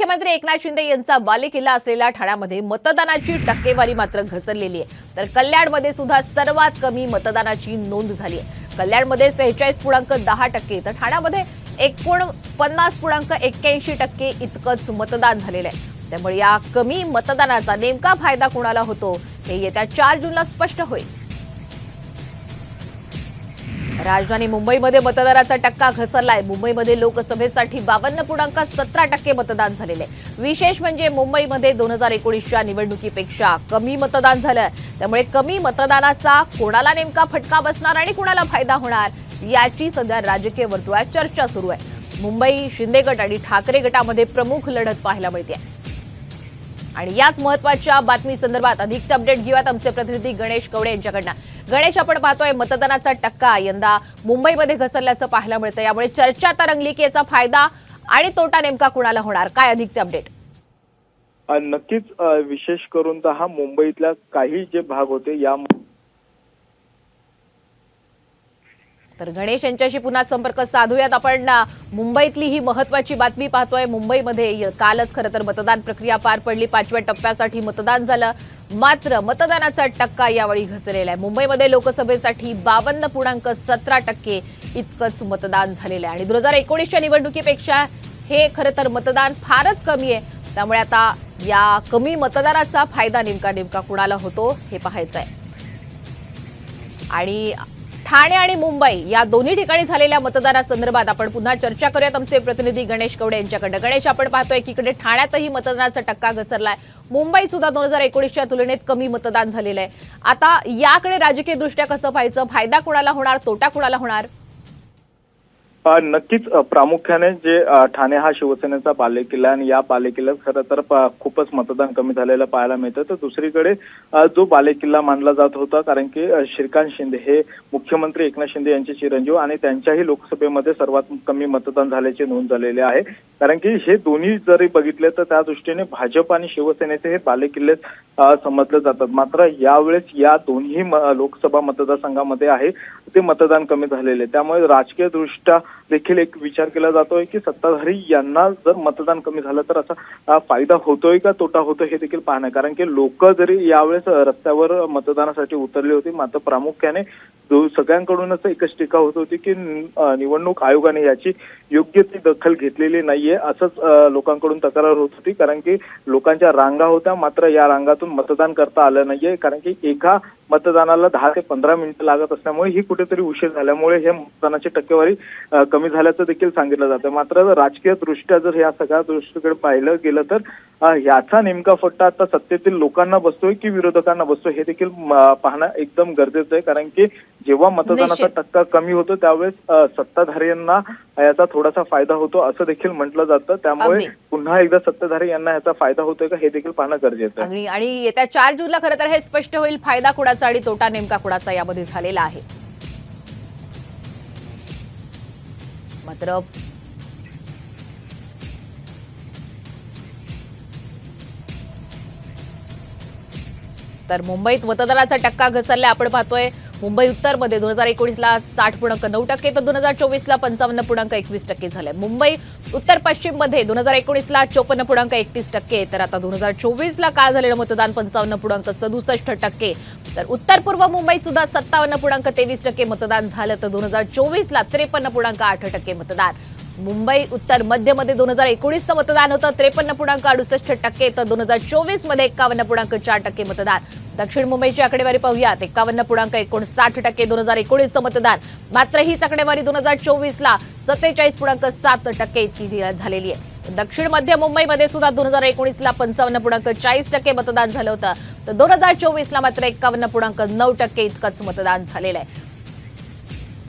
मुख्यमंत्री एकनाथ शिंदे यांचा बालेकिल्ला असलेल्या ठाण्यामध्ये मतदानाची टक्केवारी मात्र घसरलेली आहे. तर कल्याणमध्ये सुद्धा सर्वात कमी मतदानाची नोंद झाली आहे. कल्याणमध्ये सेहेचाळीस पूर्णांक दहा टक्के तर ठाण्यामध्ये एकोणपन्नास पूर्णांक एक्क्याऐंशी टक्के इतकंच मतदान झालेलं आहे. त्यामुळे या कमी मतदानाचा नेमका फायदा कोणाला होतो हे येत्या चार जूनला स्पष्ट होईल. राजधानी मुंबईमध्ये मतदानाचा टक्का घसरलाय. मुंबईमध्ये लोकसभेसाठी बावन्न पूर्णांक सतरा टक्के मतदान झालेले आहे. विशेष म्हणजे मुंबईमध्ये दोन हजार एकोणीसच्या निवडणुकीपेक्षा कमी मतदान झालं त्यामुळे कमी मतदानाचा कोणाला नेमका फटका बसणार आणि कोणाला फायदा होणार याची सध्या राजकीय वर्तुळात चर्चा सुरू आहे. मुंबई शिंदे गट आणि ठाकरे गटामध्ये प्रमुख लढत पाहायला मिळते. आणि याच महत्त्वाच्या बातमी संदर्भात अधिकचे अपडेट घेऊयात आमचे प्रतिनिधी गणेश कवडे यांच्याकडनं. गणेश आपण पाहतोय मतदानाचा टक्का यंदा मुंबईमध्ये घसरल्याचं पाहायला मिळतं. यामुळे चर्चा तरंगली की याचा फायदा आणि तोटा नेमका कुणाला होणार? काय अधिकचे अपडेट? नक्कीच विशेष करून तर हा मुंबईतल्या काही जे भाग होते या तर गणेश यांच्याशी पुन्हा संपर्क साधूयात. आपण मुंबईतली ही महत्वाची बातमी पाहतोय. मुंबईमध्ये कालच खरं तर मतदान प्रक्रिया पार पडली. पाचव्या टप्प्यासाठी मतदान झालं. मात्र मतदानाचा टक्का यावेळी घसरलेला आहे. मुंबईमध्ये लोकसभेसाठी बावन्न पूर्णांक सतरा टक्के इतकंच मतदान झालेलं आहे. आणि दोन हजार एकोणीसच्या निवडणुकीपेक्षा हे खरं तर मतदान फारच कमी आहे. त्यामुळे आता या कमी मतदानाचा फायदा नेमका नेमका कुणाला होतो हे पाहायचं आहे आणि ठाणे आणि मुंबई या दोन्ही ठिकाणी झालेल्या मतदानासंदर्भात आपण पुन्हा चर्चा करूयात. आमचे प्रतिनिधी गणेश कवडे यांच्याकडे गणेश आपण पाहतोय की इकडे ठाण्यातही मतदानाचा टक्का घसरलाय. मुंबईत सुद्धा दोन हजार एकोणीसच्या तुलनेत कमी मतदान झालेलं आहे. आता याकडे राजकीय दृष्ट्या कसं पाहायचं? फायदा कुणाला होणार? तोटा कुणाला होणार? नक्कीच प्रामुख्याने जे ठाणे हा शिवसेनेचा बालेकिल्ला आणि या बालेकिल्ल्यात खरं तर खूपच मतदान कमी झालेलं पाहायला मिळतं. तर दुसरीकडे जो बालेकिल्ला मानला जात होता कारण की श्रीकांत शिंदे हे मुख्यमंत्री एकनाथ शिंदे यांचे चिरंजीव आणि त्यांच्याही लोकसभेमध्ये सर्वात कमी मतदान झाल्याची नोंद झालेली आहे. कारण की हे दोन्ही जरी बघितले तर त्या दृष्टीने भाजप आणि शिवसेनेचे हे बालेकिल्ले समजले जातात. मात्र यावेळेस या दोन्ही लोकसभा मतदारसंघामध्ये आहे ते मतदान कमी झालेले त्यामुळे राजकीय दृष्ट्या देखील एक विचार केला जातोय की सत्ताधारी यांना जर मतदान कमी झालं तर असा फायदा होतोय का तोटा होतोय हे देखील पाहणं कारण की लोक जरी यावेळेस रस्त्यावर मतदानासाठी उतरली होती मात्र प्रामुख्याने सगळ्यांकडूनच एकच टीका होत होती की निवडणूक आयोगाने याची योग्य ती दखल घेतलेली नाहीये असंच लोकांकडून तक्रार होत होती. कारण की लोकांच्या रांगा होत्या मात्र या रांगातून मतदान करता आलं नाहीये. कारण की एका मतदानाला दहा ते पंधरा मिनिटं लागत असल्यामुळे ही कुठेतरी उशीर झाल्यामुळे हे मतदानाची टक्केवारी कमी झाल्याचं देखील सांगितलं जातं. मात्र राजकीय दृष्ट्या जर या सगळ्या दृष्टीकडे पाहिलं गेलं तर याचा नेमका फट्टा आता सत्तेतील लोकांना बसतोय की विरोधकांना बसतोय हे देखील पाहणं एकदम गरजेचं आहे. कारण की जेव्हा मतदानाचा. टक्का कमी होतो त्यावेळेस सत्ताधाऱ्यांना याचा थोडासा फायदा होतो असं देखील म्हटलं जातं. त्यामुळे. पुन्हा एकदा सत्ताधारी यांना याचा फायदा होतोय का हे देखील पाहणं गरजेचं आहे. आणि आणि येत्या चार जूनला खरं तर हे स्पष्ट होईल. फायदा कुणाचा आणि तोटा नेमका कुणाचा यामध्ये झालेला आहे? मात्र तर मुंबईत मतदानाचा टक्का घसरला आपण पाहतोय मुंबई उत्तरमध्ये दोन हजार एकोणीसला साठ पूर्णांक नऊ टक्के तर दोन हजार चोवीसला पंचावन्न पूर्णांक एकवीस टक्के झाले. मुंबई उत्तर पश्चिममध्ये दोन हजार एकोणीसला चोपन्न पूर्णांक एकतीस टक्के तर आता दोन हजार चोवीसला काल झालेलं मतदान? पंचावन्न पूर्णांक सदुसष्ट टक्के. तर उत्तर पूर्व मुंबईत सुद्धा सत्तावन्न पूर्णांक तेवीस टक्के मतदान झालं तर दोन हजार चोवीसला त्रेपन्न पूर्णांक आठ टक्के मतदान. मुंबई उत्तर मध्यमध्ये दोन हजार एकोणीसचं मतदान होतं त्रेपन्न पूर्णांक अडुसष्ट टक्के तर दोन हजार चोवीसमध्ये एकावन्न पूर्णांक चार टक्के मतदान. दक्षिण मुंबईची आकडेवारी पाहूयात एकावन्न पूर्णांक एकोणसाठ टक्के दोन हजार एकोणीसचं मतदान. मात्र हीच आकडेवारी दोन हजार चोवीसला सत्तेचाळीस पूर्णांक सात टक्के इतकी झालेली आहे. दक्षिण मध्य मुंबईमध्ये सुद्धा दोन हजार एकोणीसला पंचावन्न पूर्णांक चाळीस टक्के मतदान झालं होतं. तर दोन हजार चोवीसला मात्र एकावन्न पूर्णांक नऊ टक्के इतकंच मतदान झालेलं आहे.